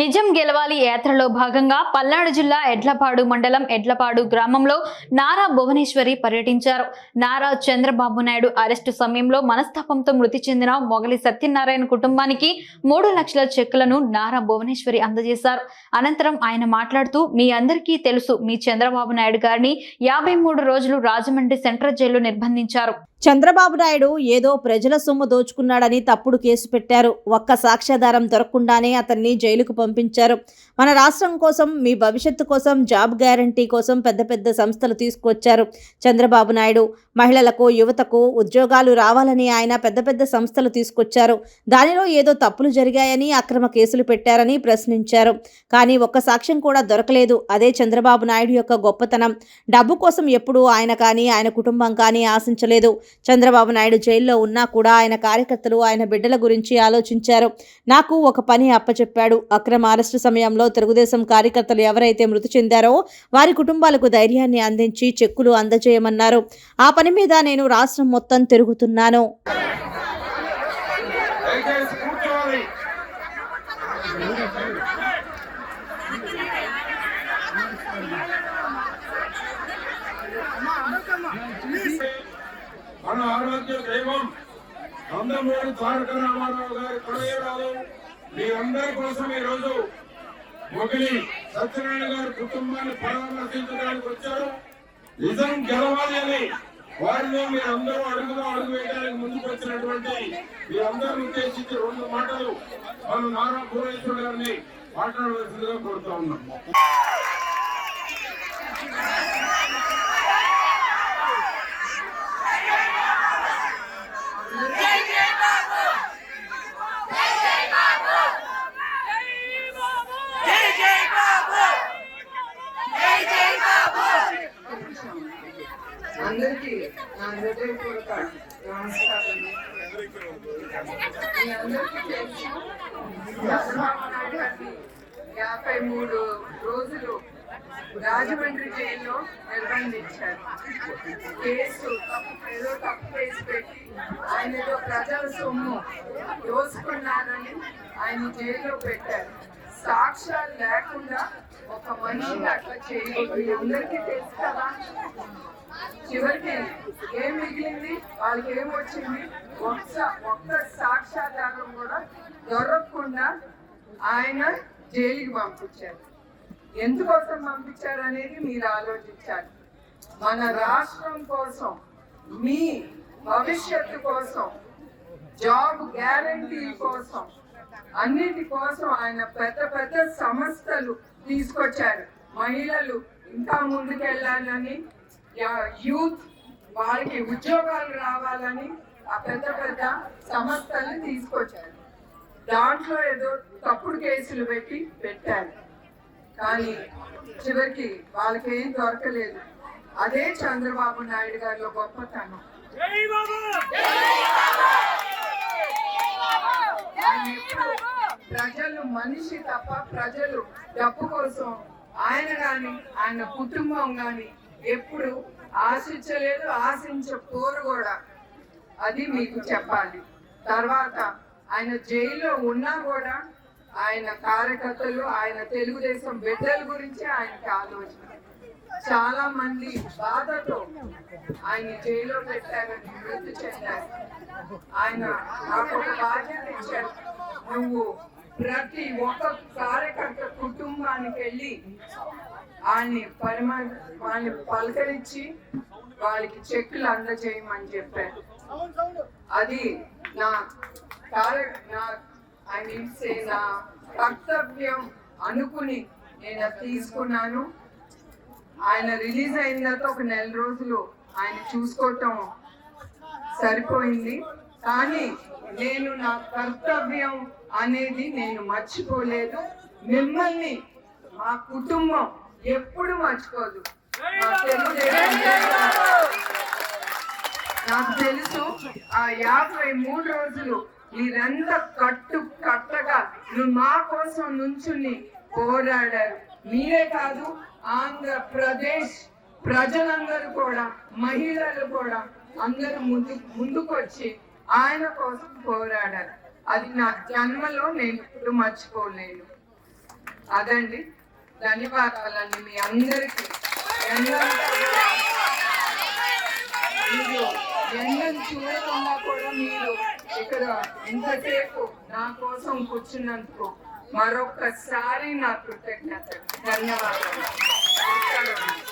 నిజం గెలవాలి యాత్రలో భాగంగా పల్నాడు జిల్లా ఎడ్లపాడు మండలం ఎడ్లపాడు గ్రామంలో నారా భువనేశ్వరి పర్యటించారు. నారా చంద్రబాబు నాయుడు అరెస్టు సమయంలో మనస్తాపంతో మృతి చెందిన మొగలి సత్యనారాయణ కుటుంబానికి మూడు లక్షల చెక్కులను నారా భువనేశ్వరి అందజేశారు. అనంతరం ఆయన మాట్లాడుతూ మీ అందరికీ తెలుసు మీ చంద్రబాబు నాయుడు గారిని యాభై మూడు రోజులు రాజమండ్రి సెంట్రల్ జైల్లో నిర్బంధించారు. చంద్రబాబు నాయుడు ఏదో ప్రజల సొమ్ము దోచుకున్నాడని తప్పుడు కేసు పెట్టారు. ఒక్క సాక్ష్యాధారం దొరకకుండానే అతన్ని జైలుకు పంపించారు. మన రాష్ట్రం కోసం మీ భవిష్యత్తు కోసం జాబ్ గ్యారంటీ కోసం పెద్ద పెద్ద సంస్థలు తీసుకొచ్చారు చంద్రబాబు నాయుడు. మహిళలకు యువతకు ఉద్యోగాలు రావాలని ఆయన పెద్ద పెద్ద సంస్థలు తీసుకొచ్చారు. దానిలో ఏదో తప్పులు జరిగాయని అక్రమ కేసులు పెట్టారని ప్రశ్నించారు. కానీ ఒక్క సాక్ష్యం కూడా దొరకలేదు. అదే చంద్రబాబు నాయుడు యొక్క గొప్పతనం. డబ్బు కోసం ఎప్పుడూ ఆయన కానీ ఆయన కుటుంబం కానీ ఆశించలేదు. చంద్రబాబు నాయుడు జైల్లో ఉన్నా కూడా ఆయన కార్యకర్తలు ఆయన బిడ్డల గురించి ఆలోచించారు. నాకు ఒక పని అప్పచెప్పాడు. అక్రమ అరెస్టు సమయంలో తెలుగుదేశం కార్యకర్తలు ఎవరైతే మృతి చెందారో వారి కుటుంబాలకు ధైర్యాన్ని అందించి చెక్కులు అందజేయమన్నారు. ఆ పని మీద నేను రాష్ట్రం మొత్తం తిరుగుతున్నాను. మన ఆరోగ్య దైవం నందమూరి తారక రామారావు గారి కొడయేరాలు. మీ అందరి కోసం ఈ రోజు మొగిలి సత్యనారాయణ గారి కుటుంబాన్ని పరామర్శించడానికి వచ్చారు. నిజం గెలవాలి అని వారిలో మీరందరూ అడుగులో అడుగు వేయడానికి ముందుకు వచ్చినటువంటి మీరందరూ ఉద్దేశించి రెండు మాటలు మన నారా భువనేశ్వర్ గారిని మాట్లాడవలసిందిగా కోరుతా ఉన్నాం అందరికీ నా హృదయపూర్వక నమస్కారం మీ అందరికీ తెలుసు చంద్రబాబు నాయుడు గారిని యాభై మూడు రోజులు రాజమండ్రి జైల్లో నిర్బంధించారు. కేసు ఏదో తప్పు కేసు పెట్టి ఆయన ఏదో ప్రజల సొమ్ము దోసుకున్నారని ఆయన జైల్లో పెట్టారు. సాక్ష్యాలు లేకుండా ఒక మనిషిని అట్లా చేయకూడదు అందరికీ తెలుసు కదా? చివరికి ఏం మిగిలింది? వాళ్ళకి ఏం వచ్చింది? ఒక్క ఒక్క సాక్షాధారం కూడా దొరకకుండా ఆయన జైలుకి పంపించారు. ఎందుకోసం పంపించారు అనేది మీరు ఆలోచించాలి. మన రాష్ట్రం కోసం మీ భవిష్యత్తు కోసం జాబ్ గ్యారంటీ కోసం అన్నిటి కోసం ఆయన పెద్ద పెద్ద సంస్థలు తీసుకొచ్చారు. మహిళలు ఇంకా ముందుకెళ్ళాలని యూత్ వాళ్ళకి ఉద్యోగాలు రావాలని ఆ పెద్ద పెద్ద సంస్థల్ని తీసుకొచ్చారు. దాంట్లో ఏదో తప్పుడు కేసులు పెట్టి పెట్టారు. కానీ చివరికి వాళ్ళకి ఏం దొరకలేదు. అదే చంద్రబాబు నాయుడు గారిలో గొప్పతనం. ప్రజలు మనిషి తప్ప ప్రజలు డబ్బు కోసం ఆయన గాని ఆయన కుటుంబం గాని ఎప్పుడు ఆశించలేదు ఆశించపోరు కూడా. అది మీకు చెప్పాలి. తర్వాత ఆయన జైల్లో ఉన్నా కూడా ఆయన కార్యకర్తలు ఆయన తెలుగుదేశం బిడ్డల గురించి ఆయనకి ఆలోచన. చాలా మంది బాధతో ఆయన జైల్లో పెట్టారని మృతి చెందారు. ఆయన నాకు బాధ్యత ఇచ్చారు. నువ్వు ప్రతి ఒక్క కార్యకర్త కుటుంబానికి వెళ్ళి వాళ్ళని పరిమ వాళ్ళని పలకరించి వాళ్ళకి చెక్కులు అందజేయమని చెప్పారు. అది నా కార్య నా ఐ మీన్ సే నా కర్తవ్యం అనుకుని నేను అది తీసుకున్నాను. ఆయన రిలీజ్ అయిన తర్వాత ఒక నెల రోజులు ఆయన చూసుకోవటం సరిపోయింది. కానీ నేను నా కర్తవ్యం అనేది నేను మర్చిపోలేదు. మిమ్మల్ని మా కుటుంబం ఎప్పుడు మర్చిపోదు నాకు తెలుసు. ఆ యాభై మూడు రోజులు మీరంతా కట్టు కట్టగా నువ్వు మా కోసం నుంచుని పోరాడారు. మీరే కాదు ఆంధ్రప్రదేశ్ ప్రజలందరూ కూడా మహిళలు కూడా అందరూ ముందు ముందుకొచ్చి ఆయన కోసం పోరాడారు. అది నా జన్మలో నేను ఇప్పుడు మర్చిపోలేను. అదండి. ధన్యవాదాలండి మీ అందరికీ. మీరు ఎండను చూడకుండా కూడా మీరు ఇక్కడ ఎంతసేపు నా కోసం కూర్చున్నందుకు మరొకసారి నా కృతజ్ఞత ధన్యవాదాలు.